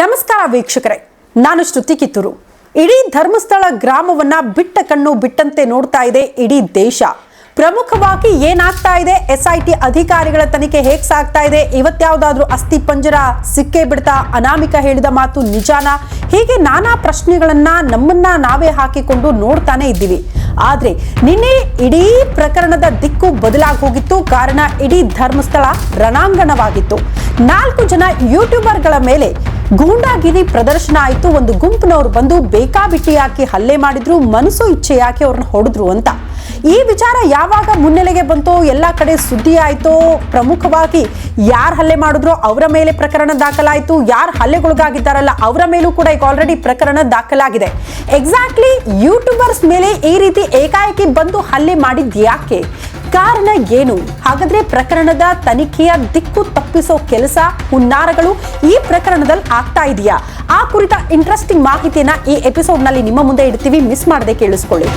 ನಮಸ್ಕಾರ ವೀಕ್ಷಕರೇ, ನಾನು ಶ್ರುತಿ ಕಿತ್ತೂರು. ಇಡೀ ಧರ್ಮಸ್ಥಳ ಗ್ರಾಮವನ್ನ ಬಿಟ್ಟ ಕಣ್ಣು ಬಿಟ್ಟಂತೆ ನೋಡ್ತಾ ಇದೆ ಇಡೀ ದೇಶ. ಪ್ರಮುಖವಾಗಿ ಏನಾಗ್ತಾ ಇದೆ? ಎಸ್ ಐ ಟಿ ಅಧಿಕಾರಿಗಳ ತನಿಖೆ ಹೇಗ್ ಸಾಗ್ತಾ ಇದೆ? ಇವತ್ತ್ಯಾವುದಾದ್ರೂ ಅಸ್ಥಿ ಪಂಜರ ಸಿಕ್ಕೇ ಬಿಡ್ತಾ ಅನಾಮಿಕ ಹೇಳಿದ ಮಾತು ನಿಜಾನ? ಹೀಗೆ ನಾನಾ ಪ್ರಶ್ನೆಗಳನ್ನ ನಮ್ಮನ್ನ ನಾವೇ ಹಾಕಿಕೊಂಡು ನೋಡ್ತಾನೆ ಇದ್ದೀವಿ. ಆದ್ರೆ ನಿನ್ನೆ ಇಡೀ ಪ್ರಕರಣದ ದಿಕ್ಕು ಬದಲಾಗಿ ಹೋಗಿತ್ತು. ಕಾರಣ ಇಡೀ ಧರ್ಮಸ್ಥಳ ರಣಾಂಗಣವಾಗಿತ್ತು. ನಾಲ್ಕು ಜನ ಯೂಟ್ಯೂಬರ್ಗಳ ಮೇಲೆ ಗೂಂಡಾಗಿರಿ ಪ್ರದರ್ಶನ ಆಯಿತು. ಒಂದು ಗುಂಪಿನವರು ಬಂದು ಬೇಕಾಬಿಟ್ಟಿ ಹಾಕಿ ಹಲ್ಲೆ ಮಾಡಿದ್ರು, ಮನಸ್ಸು ಇಚ್ಛೆ ಯಾಕೆ ಅವ್ರನ್ನ ಹೊಡೆದ್ರು ಅಂತ. ಈ ವಿಚಾರ ಯಾವಾಗ ಮುನ್ನೆಲೆಗೆ ಬಂತೋ, ಎಲ್ಲ ಕಡೆ ಸುದ್ದಿ ಆಯ್ತೋ, ಪ್ರಮುಖವಾಗಿ ಯಾರು ಹಲ್ಲೆ ಮಾಡಿದ್ರು, ಅವರ ಮೇಲೆ ಪ್ರಕರಣ ದಾಖಲಾಯಿತು, ಯಾರು ಹಲ್ಲೆಗೊಳಗಾಗಿದ್ದಾರಲ್ಲ, ಅವರ ಮೇಲೂ ಕೂಡ ಈಗ ಆಲ್ರೆಡಿ ಪ್ರಕರಣ ದಾಖಲಾಗಿದೆ. ಎಕ್ಸಾಕ್ಟ್ಲಿ ಯೂಟ್ಯೂಬರ್ಸ್ ಮೇಲೆ ಈ ರೀತಿ ಏಕಾಏಕಿ ಬಂದು ಹಲ್ಲೆ ಮಾಡಿದ್ ಯಾಕೆ ಕಾರಣ ಏನು? ಹಾಗಾದ್ರೆ ಪ್ರಕರಣದ ತನಿಖೆಯ ದಿಕ್ಕು ತಪ್ಪಿಸೋ ಕೆಲಸ ಹುನ್ನಾರಗಳು ಈ ಪ್ರಕರಣದಲ್ಲಿ ಆಗ್ತಾ ಇದೆಯಾ? ಆ ಕುರಿತ ಇಂಟ್ರೆಸ್ಟಿಂಗ್ ಮಾಹಿತಿಯನ್ನ ಈ ಎಪಿಸೋಡ್ನಲ್ಲಿ ನಿಮ್ಮ ಮುಂದೆ ಇಡ್ತೀವಿ. ಮಿಸ್ ಮಾಡದೆ ಕೇಳಿಸ್ಕೊಳ್ಳಿ.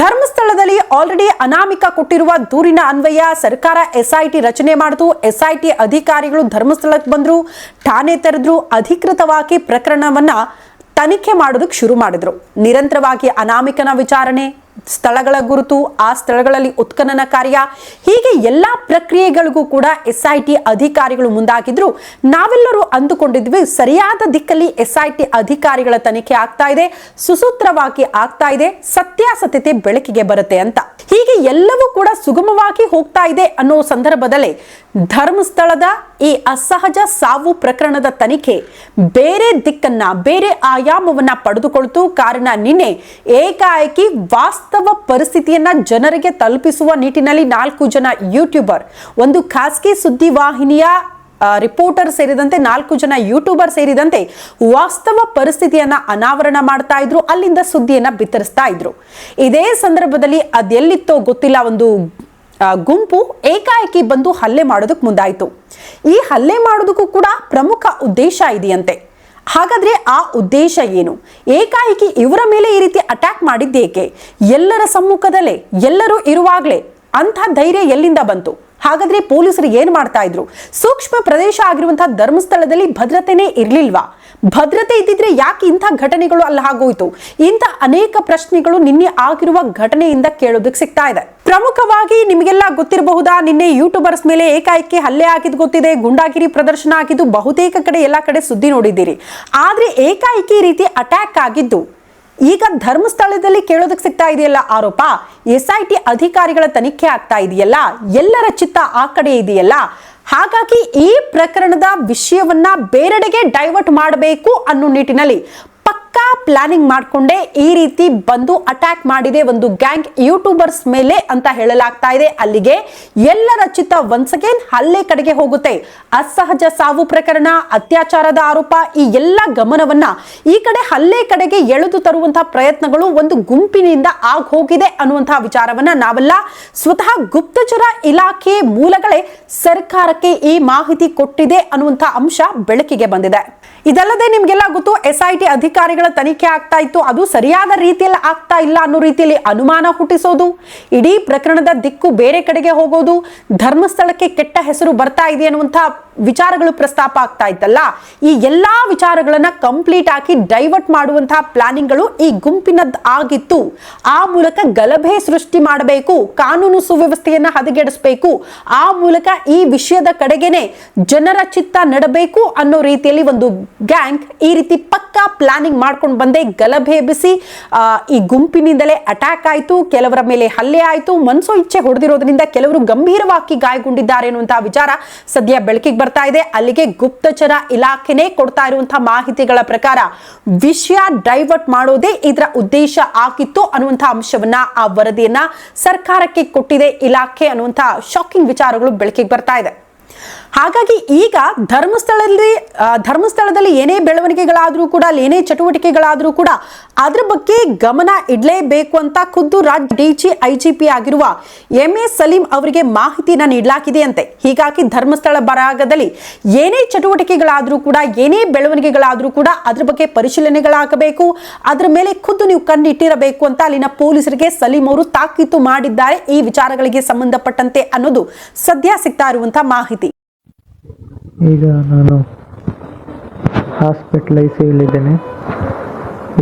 ಧರ್ಮಸ್ಥಳದಲ್ಲಿ ಆಲ್ರೆಡಿ ಅನಾಮಿಕ ಕೊಟ್ಟಿರುವ ದೂರಿನ ಅನ್ವಯ ಸರ್ಕಾರ ಎಸ್ಐಟಿ ರಚನೆ ಮಾಡಿತು ಎಸ್ಐಟಿ ಅಧಿಕಾರಿಗಳು ಧರ್ಮಸ್ಥಳಕ್ಕೆ ಬಂದ್ರು, ಠಾಣೆ ತೆರೆದ್ರು, ಅಧಿಕೃತವಾಗಿ ಪ್ರಕರಣವನ್ನ ತನಿಖೆ ಮಾಡೋದಕ್ಕೆ ಶುರು ಮಾಡಿದ್ರು. ನಿರಂತರವಾಗಿ ಅನಾಮಿಕನ ವಿಚಾರಣೆ, ಸ್ಥಳಗಳ ಗುರುತು, ಆ ಸ್ಥಳಗಳಲ್ಲಿ ಉತ್ಖನನ ಕಾರ್ಯ ಹೀಗೆ ಎಲ್ಲಾ ಪ್ರಕ್ರಿಯೆಗಳಿಗೂ ಕೂಡ ಎಸ್ ಐ ಟಿ ಅಧಿಕಾರಿಗಳು ಮುಂದಾಗಿದ್ರು. ನಾವೆಲ್ಲರೂ ಅಂದುಕೊಂಡಿದ್ವಿ ಸರಿಯಾದ ದಿಕ್ಕಲ್ಲಿ ಎಸ್ ಐ ಟಿ ಅಧಿಕಾರಿಗಳ ತನಿಖೆ ಆಗ್ತಾ ಇದೆ, ಸುಸೂತ್ರವಾಗಿ ಆಗ್ತಾ ಇದೆ, ಸತ್ಯಾಸತ್ಯತೆ ಬೆಳಕಿಗೆ ಬರುತ್ತೆ ಅಂತ. ಹೀಗೆ ಎಲ್ಲವೂ ಕೂಡ ಸುಗಮವಾಗಿ ಹೋಗ್ತಾ ಇದೆ ಅನ್ನೋ ಸಂದರ್ಭದಲ್ಲಿ ಧರ್ಮಸ್ಥಳದ ಈ ಅಸಹಜ ಸಾವು ಪ್ರಕರಣದ ತನಿಖೆ ಬೇರೆ ದಿಕ್ಕನ್ನ ಬೇರೆ ಆಯಾಮವನ್ನ ಪಡೆದುಕೊಳ್ತು. ಕಾರಣ ನಿನ್ನೆ ಏಕಾಏಕಿ ವಾಸ್ತವ ಪರಿಸ್ಥಿತಿಯನ್ನ ಜನರಿಗೆ ತಲುಪಿಸುವ ನಿಟ್ಟಿನಲ್ಲಿ ನಾಲ್ಕು ಜನ ಯೂಟ್ಯೂಬರ್ ಒಂದು ಖಾಸಗಿ ಸುದ್ದಿ ವಾಹಿನಿಯ ಆ, ರಿಪೋರ್ಟರ್ ಸೇರಿದಂತೆ ನಾಲ್ಕು ಜನ ಯೂಟ್ಯೂಬರ್ ಸೇರಿದಂತೆ ವಾಸ್ತವ ಪರಿಸ್ಥಿತಿಯನ್ನ ಅನಾವರಣ ಮಾಡ್ತಾ ಇದ್ರು, ಅಲ್ಲಿಂದ ಸುದ್ದಿಯನ್ನ ಬಿತ್ತರಿಸ್ತಾ ಇದ್ರು. ಇದೇ ಸಂದರ್ಭದಲ್ಲಿ ಅದೆಲ್ಲಿತ್ತೋ ಗೊತ್ತಿಲ್ಲ, ಒಂದು ಗುಂಪು ಏಕಾಏಕಿ ಬಂದು ಹಲ್ಲೆ ಮಾಡೋದಕ್ಕೆ ಮುಂದಾಯಿತು. ಈ ಹಲ್ಲೆ ಮಾಡೋದಕ್ಕೂ ಕೂಡ ಪ್ರಮುಖ ಉದ್ದೇಶ ಇದೆಯಂತೆ. ಹಾಗಾದ್ರೆ ಆ ಉದ್ದೇಶ ಏನು? ಏಕಾಏಕಿ ಇವರ ಮೇಲೆ ಈ ರೀತಿ ಅಟ್ಯಾಕ್ ಮಾಡಿದ್ದೇಕೆ? ಎಲ್ಲರ ಸಮ್ಮುಖದಲ್ಲೇ, ಎಲ್ಲರೂ ಇರುವಾಗಲೇ ಅಂಥ ಧೈರ್ಯ ಎಲ್ಲಿಂದ ಬಂತು? ಹಾಗಾದ್ರೆ ಪೊಲೀಸರು ಏನ್ ಮಾಡ್ತಾ ಇದ್ರು? ಸೂಕ್ಷ್ಮ ಪ್ರದೇಶ ಆಗಿರುವಂತಹ ಧರ್ಮಸ್ಥಳದಲ್ಲಿ ಭದ್ರತೆನೇ ಇರ್ಲಿಲ್ವಾ? ಭದ್ರತೆ ಇದ್ದಿದ್ರೆ ಯಾಕೆ ಇಂಥ ಘಟನೆಗಳು ಅಲ್ಲಿ ಆಗೋಯ್ತು? ಇಂಥ ಅನೇಕ ಪ್ರಶ್ನೆಗಳು ನಿನ್ನೆ ಆಗಿರುವ ಘಟನೆಯಿಂದ ಕೇಳೋದಕ್ಕೆ ಸಿಗ್ತಾ ಇದೆ. ಪ್ರಮುಖವಾಗಿ ನಿಮಗೆಲ್ಲ ಗೊತ್ತಿರಬಹುದಾ? ನಿನ್ನೆ ಯೂಟ್ಯೂಬರ್ಸ್ ಮೇಲೆ ಏಕಾಏಕಿ ಹಲ್ಲೆ ಆಗಿದ್ದು ಗೊತ್ತಿದೆ, ಗುಂಡಾಗಿರಿ ಪ್ರದರ್ಶನ ಆಗಿದ್ದು ಬಹುತೇಕ ಕಡೆ ಎಲ್ಲ ಕಡೆ ಸುದ್ದಿ ನೋಡಿದ್ದೀರಿ. ಆದ್ರೆ ಏಕಾಏಕಿ ರೀತಿ ಅಟ್ಯಾಕ್ ಆಗಿದ್ದು. ಈಗ ಧರ್ಮಸ್ಥಳದಲ್ಲಿ ಕೇಳೋದಕ್ಕೆ ಸಿಗ್ತಾ ಇದೆಯಲ್ಲ ಆರೋಪ? ಎಸ್ ಐ ಟಿ ಅಧಿಕಾರಿಗಳ ತನಿಖೆ ಆಗ್ತಾ ಇದೆಯಲ್ಲ? ಎಲ್ಲರ ಚಿತ್ತ ಆ ಕಡೆ ಇದೆಯಲ್ಲ? ಹಾಗಾಗಿ ಈ ಪ್ರಕರಣದ ವಿಷಯವನ್ನ ಬೇರೆಡೆಗೆ ಡೈವರ್ಟ್ ಮಾಡಬೇಕು ಅನ್ನೋ ನಿಟ್ಟಿನಲ್ಲಿ ಪಕ್ಕಾ ಪ್ಲಾನಿಂಗ್ ಮಾಡಿಕೊಂಡೇ ಈ ರೀತಿ ಬಂದು ಅಟ್ಯಾಕ್ ಮಾಡಿದೆ ಒಂದು ಗ್ಯಾಂಗ್ ಯೂಟ್ಯೂಬರ್ಸ್ ಮೇಲೆ ಅಂತ ಹೇಳಲಾಗ್ತಾ ಇದೆ. ಅಲ್ಲಿಗೆ ಎಲ್ಲರ ಚಿತ್ತ ಒನ್ಸ್ ಅಗೇನ್ ಹಲ್ಲೆ ಕಡೆಗೆ ಹೋಗುತ್ತೆ. ಅಸಹಜ ಸಾವು ಪ್ರಕರಣ, ಅತ್ಯಾಚಾರದ ಆರೋಪ, ಈ ಎಲ್ಲ ಗಮನವನ್ನ ಈ ಕಡೆ ಹಲ್ಲೆ ಕಡೆಗೆ ಎಳೆದು ತರುವಂತಹ ಪ್ರಯತ್ನಗಳು ಒಂದು ಗುಂಪಿನಿಂದ ಆಗ ಹೋಗಿದೆ ಅನ್ನುವಂತಹ ವಿಚಾರವನ್ನ ನಾವೆಲ್ಲ ಸ್ವತಃ ಗುಪ್ತಚರ ಇಲಾಖೆ ಮೂಲಗಳೇ ಸರ್ಕಾರಕ್ಕೆ ಈ ಮಾಹಿತಿ ಕೊಟ್ಟಿದೆ ಅನ್ನುವಂತಹ ಅಂಶ ಬೆಳಕಿಗೆ ಬಂದಿದೆ. ಇದಲ್ಲದೆ ನಿಮ್ಗೆಲ್ಲ ಗೊತ್ತು ಎಸ್ಐಟಿ ಐ ಅಧಿಕಾರಿಗಳ ತನಿಖೆ ಆಗ್ತಾ ಇತ್ತು. ಅದು ಸರಿಯಾದ ರೀತಿಯಲ್ಲಿ ಆಗ್ತಾ ಇಲ್ಲ ಅನ್ನೋ ರೀತಿಯಲ್ಲಿ ಅನುಮಾನ ಹುಟ್ಟಿಸೋದು, ಇಡೀ ಪ್ರಕರಣದ ದಿಕ್ಕು ಬೇರೆ ಕಡೆಗೆ ಹೋಗೋದು, ಧರ್ಮಸ್ಥಳಕ್ಕೆ ಕೆಟ್ಟ ಹೆಸರು ಬರ್ತಾ ಇದೆ ಅನ್ನುವಂಥ ವಿಚಾರಗಳು ಪ್ರಸ್ತಾಪ ಆಗ್ತಾ ಇತ್ತಲ್ಲ. ಈ ಎಲ್ಲಾ ವಿಚಾರಗಳನ್ನ ಕಂಪ್ಲೀಟ್ ಆಗಿ ಡೈವರ್ಟ್ ಮಾಡುವಂತಹ ಪ್ಲಾನಿಂಗ್ಗಳು ಈ ಗುಂಪಿನದ್ ಆಗಿತ್ತು. ಆ ಮೂಲಕ ಗಲಭೆ ಸೃಷ್ಟಿ ಮಾಡಬೇಕು, ಕಾನೂನು ಸುವ್ಯವಸ್ಥೆಯನ್ನ ಹದಗೆಡಿಸಬೇಕು. ಆ ಮೂಲಕ ಈ ವಿಷಯದ ಕಡೆಗೆನೆ ಜನರ ಚಿತ್ತ ನಡಬೇಕು ಅನ್ನೋ ರೀತಿಯಲ್ಲಿ ಒಂದು ಗ್ಯಾಂಗ್ ಈ ರೀತಿ ಪಕ್ಕಾ ಪ್ಲಾನಿಂಗ್ ಮಾಡ್ಕೊಂಡು ಬಂದೆ ಗಲಭೆ ಎಬ್ಬಿಸಿ ಈ ಗುಂಪಿನಿಂದಲೇ ಅಟ್ಯಾಕ್ ಆಯಿತು, ಕೆಲವರ ಮೇಲೆ ಹಲ್ಲೆ ಆಯಿತು, ಮನಸೋ ಇಚ್ಛೆ ಹೊಡೆದಿರೋದ್ರಿಂದ ಕೆಲವರು ಗಂಭೀರವಾಗಿ ಗಾಯಗೊಂಡಿದ್ದಾರೆ ಅನ್ನುವಂತಹ ವಿಚಾರ ಸದ್ಯ ಬೆಳಕಿಗೆ ಬರ್ತಾ ಇದೆ. ಅಲ್ಲಿಗೆ ಗುಪ್ತಚರ ಇಲಾಖೆನೇ ಕೊಡ್ತಾ ಇರುವಂತಹ ಮಾಹಿತಿಗಳ ಪ್ರಕಾರ ವಿಷಯ ಡೈವರ್ಟ್ ಮಾಡೋದೇ ಇದರ ಉದ್ದೇಶ ಆಗಿತ್ತು ಅನ್ನುವಂತಹ ಅಂಶವನ್ನ ಆ ವರದಿಯನ್ನ ಸರ್ಕಾರಕ್ಕೆ ಕೊಟ್ಟಿದೆ ಇಲಾಖೆ ಅನ್ನುವಂತಹ ಶಾಕಿಂಗ್ ವಿಚಾರಗಳು ಬೆಳಕಿಗೆ ಬರ್ತಾ ಇದೆ. ಹಾಗಾಗಿ ಈಗ ಧರ್ಮಸ್ಥಳದಲ್ಲಿ ಧರ್ಮಸ್ಥಳದಲ್ಲಿ ಏನೇ ಬೆಳವಣಿಗೆಗಳಾದರೂ ಕೂಡ, ಅಲ್ಲಿ ಏನೇ ಚಟುವಟಿಕೆಗಳಾದರೂ ಕೂಡ, ಅದ್ರ ಬಗ್ಗೆ ಗಮನ ಇಡಲೇಬೇಕು ಅಂತ ಖುದ್ದು ರಾಜ್ಯ ಡಿಜಿ ಐಜಿಪಿ ಆಗಿರುವ ಎಂ ಎ ಸಲೀಂ ಅವರಿಗೆ ಮಾಹಿತಿನ ನೀಡಲಾಗಿದೆ ಅಂತೆ. ಹೀಗಾಗಿ ಧರ್ಮಸ್ಥಳ ಭಾಗದಲ್ಲಿ ಏನೇ ಚಟುವಟಿಕೆಗಳಾದರೂ ಕೂಡ, ಏನೇ ಬೆಳವಣಿಗೆಗಳಾದರೂ ಕೂಡ ಅದ್ರ ಬಗ್ಗೆ ಪರಿಶೀಲನೆಗಳಾಗಬೇಕು. ಅದರ ಮೇಲೆ ಖುದ್ದು ನೀವು ಕಣ್ಣಿಟ್ಟಿರಬೇಕು ಅಂತ ಅಲ್ಲಿನ ಪೊಲೀಸರಿಗೆ ಸಲೀಂ ಅವರು ತಾಕೀತು ಮಾಡಿದ್ದಾರೆ. ಈ ವಿಚಾರಗಳಿಗೆ ಸಂಬಂಧಪಟ್ಟಂತೆ ಅನ್ನೋದು ಸದ್ಯ ಸಿಗ್ತಾ ಇರುವಂತಹ ಮಾಹಿತಿ. ಈಗ ನಾನು ಹಾಸ್ಪಿಟ್ಲೈಸ್ ಐ ಸಿ ಯಲ್ಲಿದ್ದೇನೆ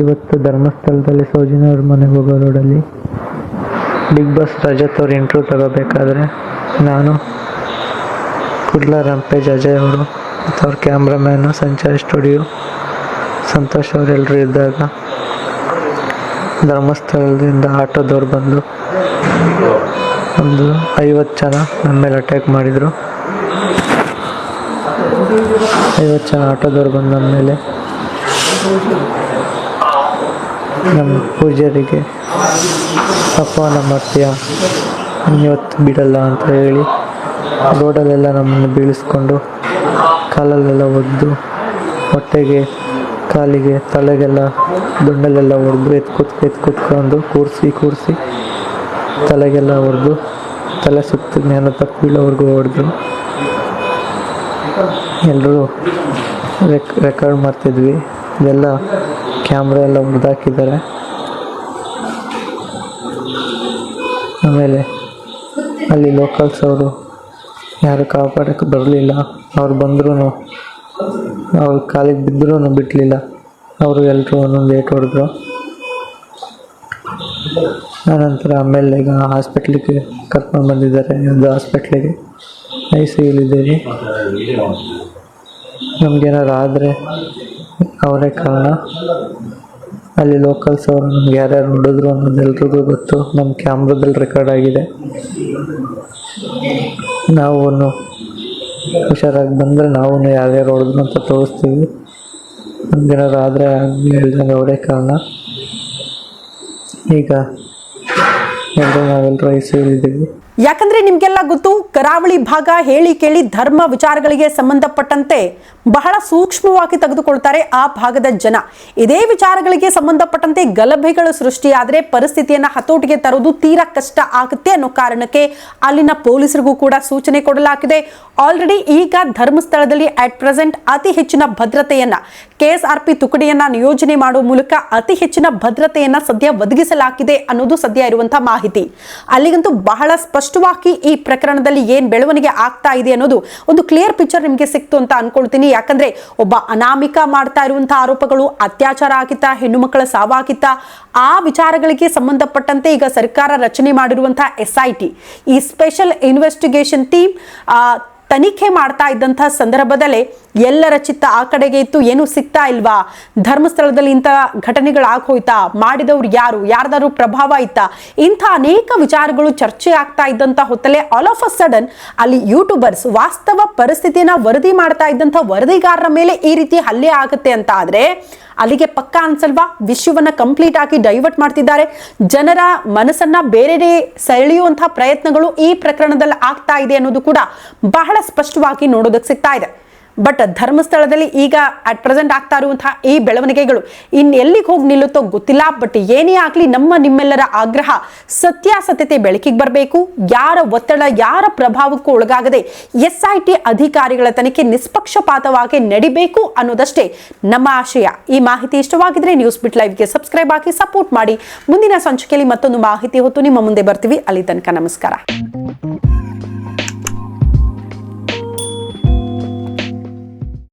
ಇವತ್ತು ಧರ್ಮಸ್ಥಳದಲ್ಲಿ ಸೌಜನ್ಯವ್ರ ಮನೆಗೆ ಹೋಗೋ ರೋಡಲ್ಲಿ ಬಿಗ್ ಬಾಸ್ ರಜತ್ ಅವ್ರ ಇಂಟ್ರ್ಯೂ ತಗೋಬೇಕಾದ್ರೆ ನಾನು ಕುಡ್ಲ ರಂಪೇಜ್ ಅಜಯ್ ಅವರು ಮತ್ತು ಅವ್ರ ಕ್ಯಾಮ್ರಾಮ್ಯಾನು ಸಂಚಾರಿ ಸ್ಟುಡಿಯೋ ಸಂತೋಷ್ ಅವರೆಲ್ಲರೂ ಇದ್ದಾಗ ಧರ್ಮಸ್ಥಳದಿಂದ ಆಟೋದವ್ರು ಬಂದು ಒಂದು ಐವತ್ತು ಜನ ನಮ್ಮ ಮೇಲೆ ಅಟ್ಯಾಕ್ ಮಾಡಿದರು. ಐವತ್ತು ಜನ ಆಟೋದವ್ರು ಬಂದ ಮೇಲೆ. ನಮ್ಮ ಪೂಜಾರಿಗೆ ನಮ್ಮ ಮಾಡ್ತೀಯ ಇವತ್ತು ಬಿಡಲ್ಲ ಅಂತ ಹೇಳಿ ರೋಡಲ್ಲೆಲ್ಲ ನಮ್ಮನ್ನು ಬೀಳಿಸ್ಕೊಂಡು ಕಾಲಲ್ಲೆಲ್ಲ ಒದ್ದು ಹೊಟ್ಟೆಗೆ, ಕಾಲಿಗೆ, ತಲೆಗೆಲ್ಲ ದುಂಡಲೆಲ್ಲ ಹೊಡೆದು ಎತ್ತು ಕುತ್, ಎತ್ ಕೂತ್ಕೊಂಡು ಕೂರಿಸಿ ಕೂರಿಸಿ ತಲೆಗೆಲ್ಲ ಹೊಡೆದು ತಲೆ ಸುತ್ತ ಜ್ಞಾನ ತಪ್ಪು ಬೀಳೋವರೆಗೂ ಹೊಡೆದ್ರು ಎಲ್ಲರೂ ರೆಕ್ ರೆಕಾರ್ಡ್ ಮಾಡ್ತಿದ್ವಿ. ಇದೆಲ್ಲ ಕ್ಯಾಮ್ರಾ ಎಲ್ಲ ಮುದಾಕಿದ್ದಾರೆ ಆಮೇಲೆ ಅಲ್ಲಿ ಲೋಕಲ್ಸ್ ಅವರು ಯಾರು ಕಾಪಾಡೋಕ್ಕೆ ಬರಲಿಲ್ಲ. ಅವ್ರು ಬಂದ್ರೂ ಅವ್ರ ಕಾಲಿಗೆ ಬಿದ್ದರೂ ಬಿಡಲಿಲ್ಲ ಅವರು ಎಲ್ಲರೂ ಒಂದೊಂದು ಏಟ್ ಹೊಡೆದ್ರು. ಆನಂತರ ಆಮೇಲೆ ಈಗ ಹಾಸ್ಪಿಟ್ಲಿಗೆ ಕರ್ಕೊಂಡು ಬಂದಿದ್ದಾರೆ. ಒಂದು ಹಾಸ್ಪಿಟ್ಲಿಗೆ. ಐ ಸಿ ನಮಗೇನಾರು ಆದರೆ ಅವರೇ ಕಾರಣ. ಅಲ್ಲಿ ಲೋಕಲ್ಸ್ ಅವರು ನಮ್ಗೆ ಯಾರ್ಯಾರು ನೋಡಿದ್ರು ಅನ್ನೋದು ಎಲ್ರಿಗೂ ಗೊತ್ತು. ನಮ್ಮ ಕ್ಯಾಮ್ರಾದಲ್ಲಿ ರೆಕಾರ್ಡ್ ಆಗಿದೆ. ನಾವು ಹುಷಾರಾಗಿ ಬಂದರೆ ನಾವು ಯಾರ್ಯಾರು ಹೊಡೆದ್ರು ಅಂತ ತೋರಿಸ್ತೀವಿ. ನಮ್ಗೇನಾರು ಆದರೆ ಹೇಳ್ದಂಗೆ ಅವರೇ ಕಾರಣ. ಈಗ ಎಲ್ಲರೂ ನಾವೆಲ್ಲರೂ ಐ ಇದ್ದೀವಿ ಯಾಕಂದ್ರೆ ನಿಮ್ಗೆಲ್ಲ ಗೊತ್ತು, ಕರಾವಳಿ ಭಾಗ ಹೇಳಿ ಕೇಳಿ ಧರ್ಮ ವಿಚಾರಗಳಿಗೆ ಸಂಬಂಧಪಟ್ಟಂತೆ ಬಹಳ ಸೂಕ್ಷ್ಮವಾಗಿ ತೆಗೆದುಕೊಳ್ತಾರೆ ಆ ಭಾಗದ ಜನ. ಇದೇ ವಿಚಾರಗಳಿಗೆ ಸಂಬಂಧಪಟ್ಟಂತೆ ಗಲಭೆಗಳು ಸೃಷ್ಟಿಯಾದರೆ ಪರಿಸ್ಥಿತಿಯನ್ನ ಹತೋಟಿಗೆ ತರೋದು ತೀರಾ ಕಷ್ಟ ಆಗುತ್ತೆ ಅನ್ನೋ ಕಾರಣಕ್ಕೆ ಅಲ್ಲಿನ ಪೊಲೀಸರಿಗೂ ಕೂಡ ಸೂಚನೆ ಕೊಡಲಾಗಿದೆ. ಆಲ್ರೆಡಿ ಈಗ ಧರ್ಮಸ್ಥಳದಲ್ಲಿ ಅಟ್ ಪ್ರೆಸೆಂಟ್ ಅತಿ ಹೆಚ್ಚಿನ ಭದ್ರತೆಯನ್ನ ಕೆಎಸ್ಆರ್ಪಿ ತುಕಡಿಯನ್ನ ನಿಯೋಜನೆ ಮಾಡುವ ಮೂಲಕ ಅತಿ ಹೆಚ್ಚಿನ ಭದ್ರತೆಯನ್ನ ಸದ್ಯ ಒದಗಿಸಲಾಗಿದೆ ಅನ್ನೋದು ಸದ್ಯ ಇರುವಂತಹ ಮಾಹಿತಿ. ಅಲ್ಲಿಗಂತೂ ಬಹಳ ಸ್ಪಷ್ಟವಾಗಿ ಈ ಪ್ರಕರಣದಲ್ಲಿ ಏನ್ ಬೆಳವಣಿಗೆ ಆಗ್ತಾ ಇದೆ ಅನ್ನೋದು ಒಂದು ಕ್ಲಿಯರ್ ಪಿಕ್ಚರ್ ನಿಮಗೆ ಸಿಕ್ತು ಅಂತ ಅನ್ಕೊಳ್ತೀನಿ. ಯಾಕಂದ್ರೆ ಒಬ್ಬ ಅನಾಮಿಕ ಮಾಡ್ತಾ ಇರುವಂತಹ ಆರೋಪಗಳು ಅತ್ಯಾಚಾರ ಆಗಿತ್ತ ಹೆಣ್ಣು ಮಕ್ಕಳ ಸಾವಾಗಿತ್ತ, ಆ ವಿಚಾರಗಳಿಗೆ ಸಂಬಂಧಪಟ್ಟಂತೆ ಈಗ ಸರ್ಕಾರ ರಚನೆ ಮಾಡಿರುವಂತಹ ಎಸ್ ಐ ಟಿ ಈ ಸ್ಪೆಷಲ್ ಇನ್ವೆಸ್ಟಿಗೇಷನ್ ಟೀಮ್ ತನಿಖೆ ಮಾಡ್ತಾ ಇದ್ದಂತಹ ಸಂದರ್ಭದಲ್ಲೇ ಎಲ್ಲರ ಚಿತ್ತ ಆ ಕಡೆಗೆ ಇತ್ತು. ಏನು ಸಿಗ್ತಾ ಇಲ್ವಾ? ಧರ್ಮಸ್ಥಳದಲ್ಲಿ ಇಂಥ ಘಟನೆಗಳು ಆಗೋಯ್ತಾ ಮಾಡಿದವ್ರು ಯಾರು? ಯಾರ್ದಾರು ಪ್ರಭಾವ ಇತ್ತಾ? ಇಂಥ ಅನೇಕ ವಿಚಾರಗಳು ಚರ್ಚೆ ಆಗ್ತಾ ಇದ್ದಂಥ ಹೊತ್ತಲೇ ಆಲ್ ಆಫ್ ಅ ಸಡನ್ ಅಲ್ಲಿ ಯೂಟ್ಯೂಬರ್ಸ್ ವಾಸ್ತವ ಪರಿಸ್ಥಿತಿಯನ್ನ ವರದಿ ಮಾಡ್ತಾ ಇದ್ದಂಥ ವರದಿಗಾರರ ಮೇಲೆ ಈ ರೀತಿ ಹಲ್ಲೆ ಆಗುತ್ತೆ ಅಂತ ಆದ್ರೆ ಅಲ್ಲಿಗೆ ಪಕ್ಕ ಅನ್ಸಲ್ವಾ? ವಿಷಯವನ್ನು ಕಂಪ್ಲೀಟ್ ಆಗಿ ಡೈವರ್ಟ್ ಮಾಡ್ತಿದ್ದಾರೆ. ಜನರ ಮನಸ್ಸನ್ನ ಬೇರೆ ಸೆಳೆಯುವಂತಹ ಪ್ರಯತ್ನಗಳು ಈ ಪ್ರಕರಣದಲ್ಲಿ ಆಗ್ತಾ ಇದೆ ಅನ್ನೋದು ಕೂಡ ಬಹಳ ಸ್ಪಷ್ಟವಾಗಿ ನೋಡೋದಕ್ಕೆ ಸಿಗ್ತಾ ಇದೆ. ಬಟ್ ಧರ್ಮಸ್ಥಳದಲ್ಲಿ ಈಗ ಅಟ್ ಪ್ರೆಸೆಂಟ್ ಆಗ್ತಾ ಇರುವಂತಹ ಈ ಬೆಳವಣಿಗೆಗಳು ಇನ್ ಎಲ್ಲಿಗೆ ಹೋಗಿ ನಿಲ್ಲುತ್ತೋ ಗೊತ್ತಿಲ್ಲ ಬಟ್ ಏನೇ ಆಗ್ಲಿ ನಮ್ಮ ನಿಮ್ಮೆಲ್ಲರ ಆಗ್ರಹ ಸತ್ಯಾಸತ್ಯತೆ ಬೆಳಕಿಗೆ ಬರಬೇಕು. ಯಾರ ಒತ್ತಡ, ಯಾರ ಪ್ರಭಾವಕ್ಕೂ ಒಳಗಾಗದೆ ಎಸ್ ಐ ಟಿ ಅಧಿಕಾರಿಗಳ ತನಿಖೆ ನಿಷ್ಪಕ್ಷಪಾತವಾಗಿ ನಡಿಬೇಕು ಅನ್ನೋದಷ್ಟೇ ನಮ್ಮ ಆಶಯ. ಈ ಮಾಹಿತಿ ಇಷ್ಟವಾಗಿದ್ರೆ ನ್ಯೂಸ್ ಬಿಟ್ ಲೈವ್ಗೆ ಸಬ್ಸ್ಕ್ರೈಬ್ ಆಗಿ ಸಪೋರ್ಟ್ ಮಾಡಿ. ಮುಂದಿನ ಸಂಚಿಕೆಯಲ್ಲಿ ಮತ್ತೊಂದು ಮಾಹಿತಿ ಹೊತ್ತು ನಿಮ್ಮ ಮುಂದೆ ಬರ್ತೀವಿ. ಅಲ್ಲಿ ತನಕ ನಮಸ್ಕಾರ.